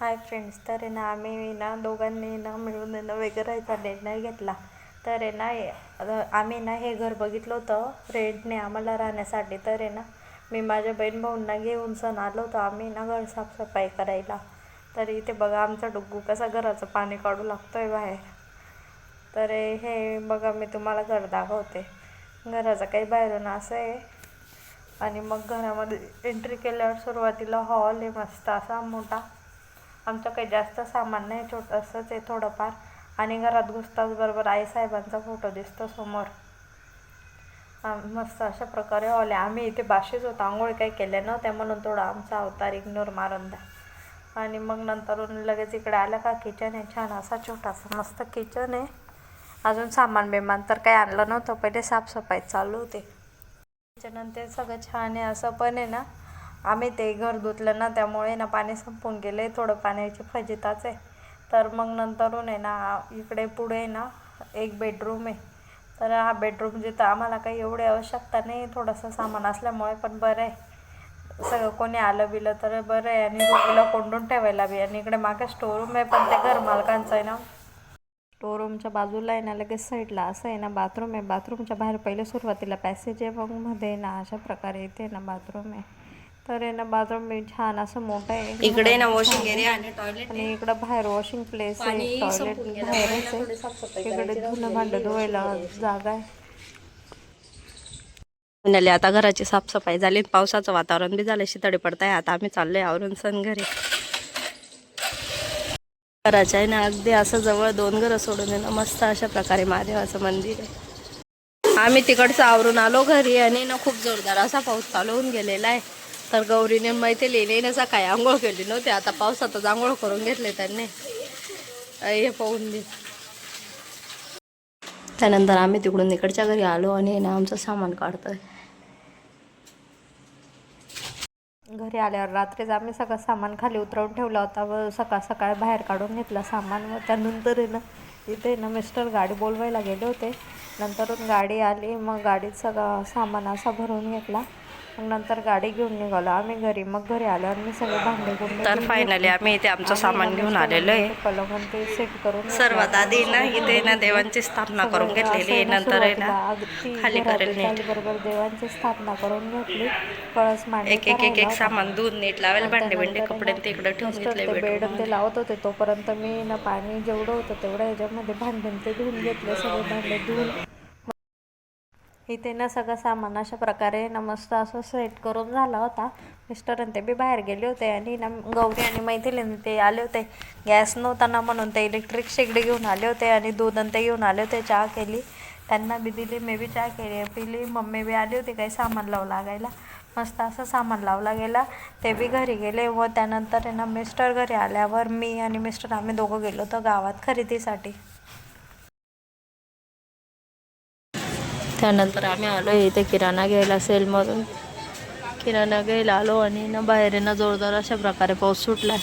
Hi friends तर आहे ना आम्ही ना दोघांनी ना मिळून ना वेगळायचा निर्णय घेतला. तर आहे ना आम्ही ना हे घर बघितलं होतं रेंटने आम्हाला राहण्यासाठी. तर आहे ना मी माझ्या बहीण भाऊंना घेऊन सण आलो होतो आम्ही ना घर साफसफाई करायला. तर इथे बघा आमचा डुग्गू कसा घराचं पाणी काढू लागतो आहे बाहेर. तर हे बघा मी तुम्हाला घर दाखवते. घराचं काही बाहेरून असं आहे. आणि मग घरामध्ये एंट्री केल्यावर सुरुवातीला हॉल आहे मस्त असा मोठा. आमचं काही जास्त सामान नाही छोटंसंच आहे थोडंफार. आणि घरात घुसताच बरोबर आईसाहेबांचा फोटो दिसतो समोर. मस्त अशा प्रकारे हॉल आहे. आम्ही इथे बाशीच होतो. आंघोळ काही केल्या नव्हत्या म्हणून थोडा आमचा अवतार इग्नोर मारून द्या आणि मग नंतरून लगेच इकडे आलं का किचन आहे. छान असा छोटासा मस्त किचन आहे. अजून सामान बिमान तर काही आणलं नव्हतं. पहिले साफसफाई चालू होते. त्याच्यानंतर सगळं छान आहे. असं पण आहे ना. आम्ही ते घर धुतलं ना त्यामुळे ना पाणी संपून गेलं. आहे थोडं पाण्याची फजिताच आहे. तर मग नंतरून आहे ना इकडे पुढे ना एक बेडरूम आहे. तर हा बेडरूम जिथं आम्हाला काही एवढी आवश्यकता नाही थोडंसं सामान असल्यामुळे पण बरं आहे. सगळं कोणी आलं बिलं तर बरं आहे. आणि रुगीला कोंडून ठेवायला बी आणि इकडे मागे स्टोरूम आहे पण ते घर मालकांचं आहे ना. स्टोरूमच्या बाजूला आहे ना लगेच साईडला असं आहे ना बाथरूम आहे. बाथरूमच्या बाहेर पहिले सुरुवातीला पॅसेज आहे. मग मध्ये ना अशा प्रकारे इथे ना बाथरूम आहे. तर आहे ना बाथरूम बी छान असं मोठं आहे. इकडे ना वॉशिंग एरिया आणि टॉयलेट आणि इकडं बाहेर वॉशिंग प्लेस आहे टॉयलेट. बाहेरच आहे. इकडे धुणं भांडं धुवायला जागा आहे. म्हणाले आता घराची साफसफाई झाली. पावसाचं वातावरण बी झालं शितळे पडताय. आता आम्ही चाललोय आवरून सण घरी. घराच्या आहे ना अगदी असं जवळ दोन घरं सोडून आहे ना मस्त अशा प्रकारे महादेवाचं मंदिर आहे. आम्ही तिकडचं आवरून आलो घरी आणि ना खूप जोरदार असा पाऊस चालू होऊन गेलेला आहे. तर गौरीने मैत्रिणीने ना सकाळी आंघोळ केली नव्हती. आता पावसातच आंघोळ करून घेतले त्यांनी. हे पाहून दे त्यानंतर आम्ही तिकडून इकडच्या घरी आलो आणि ना आमचं सामान काढतोय. घरी आल्यावर रात्रीच आम्ही सगळं सामान खाली उतरवून ठेवला होता व सकाळ सकाळ बाहेर काढून घेतला सामान व त्यानंतर आहे ना इथे ना मिस्टर गाडी बोलवायला गेले होते. नंतरून गाडी आली मग गाडीत सगळं सामान असा भरून घेतला. मग नंतर गाडी घेऊन निघालो. आम्ही घरी मग घरी आल्यावर मी सगळे भांडे तर फायनली आम्ही इथे आमचं आणि सामान घेऊन आलेलो आहे पलंग आणि ते सेट करून. सर्वात आधी ना इथे ना देवांची स्थापना करून घेतलेली. आहे नंतर आहे ना खाली करेल नीट. बरोबर देवांची स्थापना करून घेतली. कळस मांडणी एक एक एक एक. सामान दूध नीट लावेल भांडे त्यानंतर कपडे ना ते इकडे ठेवून घेतले बेड ते लावत होते तोपर्यंत मी ना पाणी जेवढं होतं तेवढं ह्याच्यामध्ये भांडण ते धुवून घेतलं सगळं भांडे धुवून. इथे ना सगळं सामान अशा प्रकारे ना मस्त असं सेट करून झाला होता. मिस्टर ते बी बाहेर गेले होते आणि ना गौरी आणि मैथिलीने ते आले होते. गॅस नव्हता ना म्हणून ते इलेक्ट्रिक शेगडी घेऊन आले होते आणि दूध आणि ते घेऊन आले होते चहा केली. त्यांना बी दिली मी बी चहा केली. पिली मम्मी बी आली होती काही सामान लावू लागायला. मस्त असं सामान लावला गेला. ते बी घरी गेले व त्यानंतर आहे ना मिस्टर घरी आल्यावर मी आणि मिस्टर आम्ही दोघं गेलो होतो गावात खरेदीसाठी. त्यानंतर आम्ही आलो इथे किराणा घ्यायला सेलमधून. किराणा घ्यायला आलो आणि ना बाहेर ना जोरदार अशा प्रकारे पाऊस सुटला